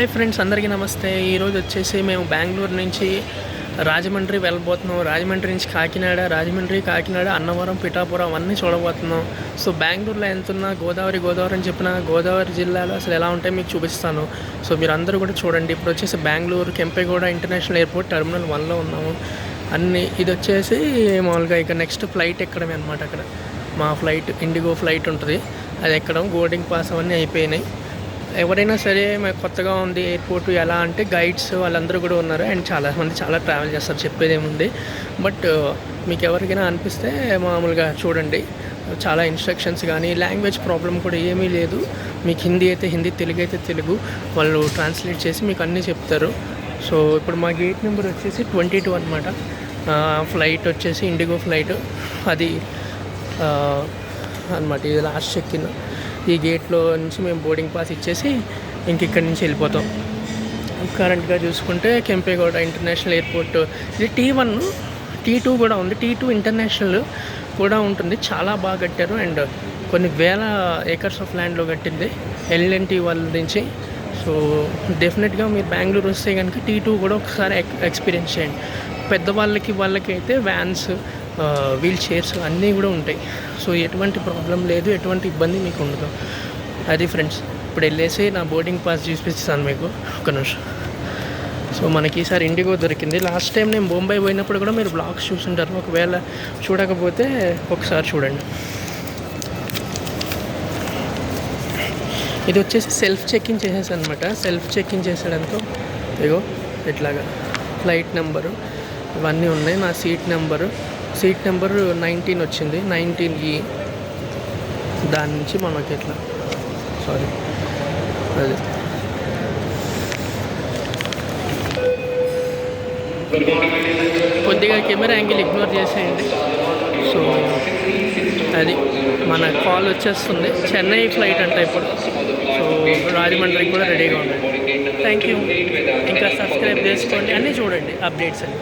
Hi friends అందరికీ నమస్తే. ఈరోజు వచ్చేసి మేము బెంగళూరు నుంచి రాజమండ్రి వెళ్ళబోతున్నాం. రాజమండ్రి నుంచి కాకినాడ రాజమండ్రి కాకినాడ అన్నవరం పిఠాపురం అన్నీ చూడబోతున్నాం. సో బెంగళూరులో ఎంతున్నా గోదావరి గోదావరి అని చెప్పిన గోదావరి జిల్లాలో అసలు ఎలా ఉంటాయి మీకు చూపిస్తాను. సో మీరు అందరూ కూడా చూడండి. ఇప్పుడు వచ్చేసి Bengaluru Kempegowda international airport terminal వన్లో ఉన్నాము. అన్ని ఇది వచ్చేసి మామూలుగా ఇక నెక్స్ట్ ఫ్లైట్ ఎక్కడమే అనమాట అక్కడ. మా ఫ్లైట్ ఇండిగో ఫ్లైట్ ఉంటుంది. అది ఎక్కడం బోర్డింగ్ పాస్ అవన్నీ అయిపోయినాయి. ఎవరైనా సరే మాకు కొత్తగా ఉంది ఎయిర్పోర్ట్ ఎలా అంటే గైడ్స్ వాళ్ళందరూ కూడా ఉన్నారు. అండ్ చాలామంది చాలా ట్రావెల్ చేస్తారు చెప్పేది ఏముంది బట్ మీకు ఎవరికైనా అనిపిస్తే మామూలుగా చూడండి. చాలా ఇన్స్ట్రక్షన్స్ కానీ లాంగ్వేజ్ ప్రాబ్లం కూడా ఏమీ లేదు. మీకు హిందీ అయితే హిందీ తెలుగు అయితే తెలుగు. వాళ్ళు ట్రాన్స్లేట్ చేసి మీకు అన్నీ చెప్తారు. సో ఇప్పుడు మా గేట్ నెంబర్ వచ్చేసి ట్వంటీ టూ అనమాట ఫ్లైట్ వచ్చేసి ఇండిగో ఫ్లైట్. అది అనమాట ఇది లాస్ట్ చెక్ ఇన్ ఈ గేట్లో నుంచి మేము బోర్డింగ్ పాస్ ఇచ్చేసి ఇంక ఇక్కడి నుంచి వెళ్ళిపోతాం. కరెంట్గా చూసుకుంటే కెంపేగౌడ ఇంటర్నేషనల్ ఎయిర్పోర్ట్. ఇది టీ వన్ టీ టూ కూడా ఉంది. టీ టూ ఇంటర్నేషనల్ కూడా ఉంటుంది. చాలా బాగా కట్టారు. అండ్ కొన్ని వేల ఏకర్స్ ఆఫ్ ల్యాండ్లో కట్టింది. ఎల్ఎన్టీ వాళ్ళ నుంచి. సో డెఫినెట్గా మీరు బెంగళూరు వస్తే కనుక టీ టూ కూడా ఒకసారి ఎక్స్పీరియన్స్ చేయండి. పెద్దవాళ్ళకి వాళ్ళకి అయితే వ్యాన్స్ వీల్ చైర్స్ అన్నీ కూడా ఉంటాయి. సో ఎటువంటి ప్రాబ్లం లేదు ఎటువంటి ఇబ్బంది మీకు ఉండదు. అది ఫ్రెండ్స్ ఇప్పుడు వెళ్ళేసి నా బోర్డింగ్ పాస్ చూపిస్తాను మీకు. ఒక నిమిషం. సో మనకి ఈసారి ఇండిగో దొరికింది. లాస్ట్ టైం నేను బొంబాయి పోయినప్పుడు కూడా మీరు బ్లాగ్స్ చూసుంటారు. ఒకవేళ చూడకపోతే ఒకసారి చూడండి. ఇది వచ్చేసి సెల్ఫ్ చెక్ఇన్ చేసేసనమాట సెల్ఫ్ చెక్ఇన్ చేసేయడంతో ఇగో ఇట్లాగా. ఫ్లైట్ నెంబరు ఇవన్నీ ఉన్నాయి. నా seat number. Seat number nineteen వచ్చింది. నైన్టీన్ ఈ దాని నుంచి మనకి ఎట్లా? సారీ అది. కొద్దిగా కెమెరా యాంగిల్ ఇగ్నోర్ చేసేయండి. సో అది మన కాల్ వచ్చేస్తుంది. చెన్నై ఫ్లైట్ అంట ఇప్పుడు. సో రాజమండ్రికి కూడా రెడీగా ఉండండి థ్యాంక్ యూ ఇంకా సబ్స్క్రైబ్ చేసుకోండి. అన్నీ చూడండి అప్డేట్స్ అన్ని.